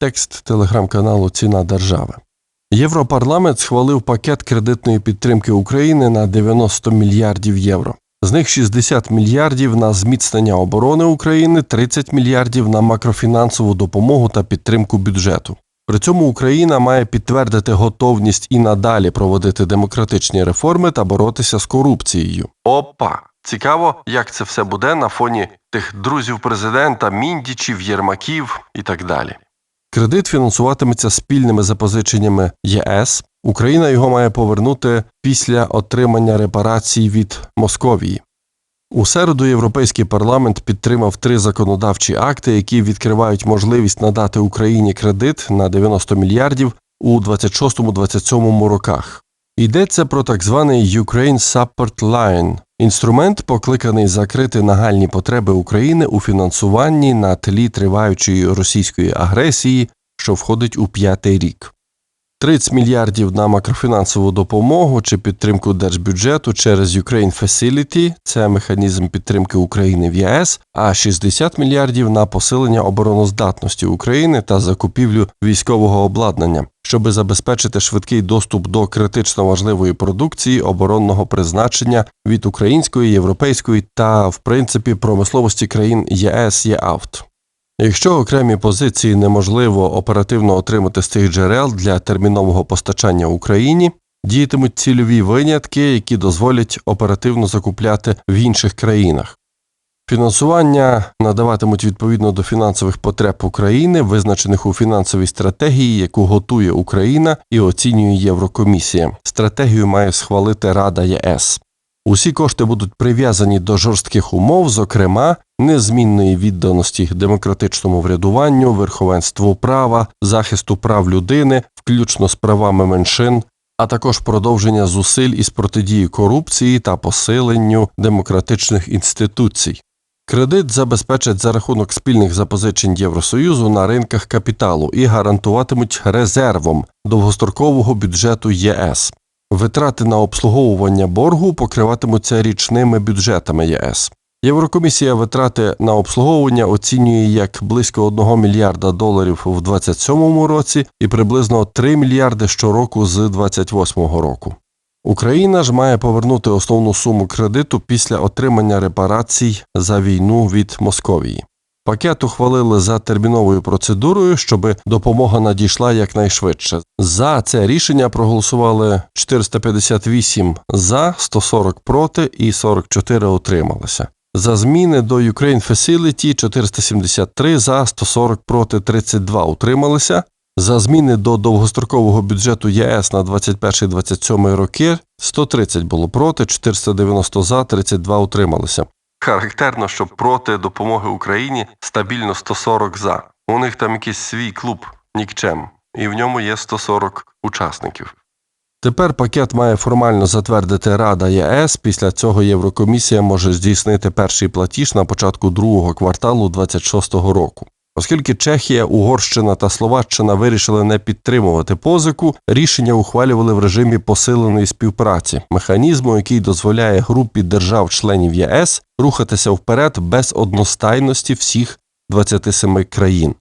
Текст телеграм-каналу Ціна держави. Європарламент схвалив пакет кредитної підтримки України на 90 мільярдів євро. З них 60 мільярдів на зміцнення оборони України, 30 мільярдів на макрофінансову допомогу та підтримку бюджету. При цьому Україна має підтвердити готовність і надалі проводити демократичні реформи та боротися з корупцією. Опа! Цікаво, як це все буде на фоні тих друзів президента, міндічів, єрмаків і так далі. Кредит фінансуватиметься спільними запозиченнями ЄС. Україна його має повернути після отримання репарацій від Московії. У середу Європейський парламент підтримав три законодавчі акти, які відкривають можливість надати Україні кредит на 90 мільярдів у 26-27 роках. Йдеться про так званий Ukraine Support Line – інструмент, покликаний закрити нагальні потреби України у фінансуванні на тлі триваючої російської агресії, що входить у п'ятий рік. 30 мільярдів на макрофінансову допомогу чи підтримку держбюджету через Ukraine Facility – це механізм підтримки України в ЄС, а 60 мільярдів на посилення обороноздатності України та закупівлю військового обладнання, щоб забезпечити швидкий доступ до критично важливої продукції оборонного призначення від української, європейської та, в принципі, промисловості країн ЄС ЄАВТ. Якщо окремі позиції неможливо оперативно отримати з цих джерел для термінового постачання Україні, діятимуть цільові винятки, які дозволять оперативно закупляти в інших країнах. Фінансування надаватимуть відповідно до фінансових потреб України, визначених у фінансовій стратегії, яку готує Україна і оцінює Єврокомісія. Стратегію має схвалити Рада ЄС. Усі кошти будуть прив'язані до жорстких умов, зокрема незмінної відданості демократичному врядуванню, верховенству права, захисту прав людини, включно з правами меншин, а також продовження зусиль із протидії корупції та посиленню демократичних інституцій. Кредит забезпечать за рахунок спільних запозичень Євросоюзу на ринках капіталу і гарантуватимуть резервом довгострокового бюджету ЄС. Витрати на обслуговування боргу покриватимуться річними бюджетами ЄС. Єврокомісія витрати на обслуговування оцінює як близько 1 мільярда доларів в 2027 році і приблизно 3 мільярди щороку з 2028 року. Україна ж має повернути основну суму кредиту після отримання репарацій за війну від Московії. Пакет ухвалили за терміновою процедурою, щоб допомога надійшла якнайшвидше. За це рішення проголосували 458 за, 140 проти і 44 утрималися. За зміни до Ukraine Facility 473 за, 140 проти 32 утрималися. За зміни до довгострокового бюджету ЄС на 21-27 роки 130 було проти, 490 за, 32 утрималися. Характерно, що проти допомоги Україні стабільно 140 за. У них там якийсь свій клуб нікчем, і в ньому є 140 учасників. Тепер пакет має формально затвердити Рада ЄС. Після цього Єврокомісія може здійснити перший платіж на початку другого кварталу 26-го року. Оскільки Чехія, Угорщина та Словаччина вирішили не підтримувати позику, рішення ухвалювали в режимі посиленої співпраці, механізму, який дозволяє групі держав-членів ЄС рухатися вперед без одностайності всіх 27 країн.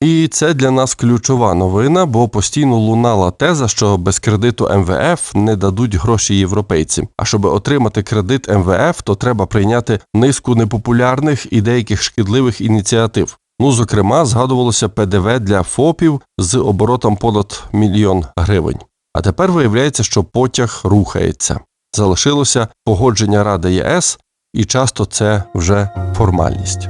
І це для нас ключова новина, бо постійно лунала теза, що без кредиту МВФ не дадуть гроші європейці. А щоб отримати кредит МВФ, то треба прийняти низку непопулярних і деяких шкідливих ініціатив. Ну, зокрема, згадувалося ПДВ для ФОПів з оборотом понад мільйон гривень. А тепер виявляється, що потяг рухається. Залишилося погодження Ради ЄС, і часто це вже формальність.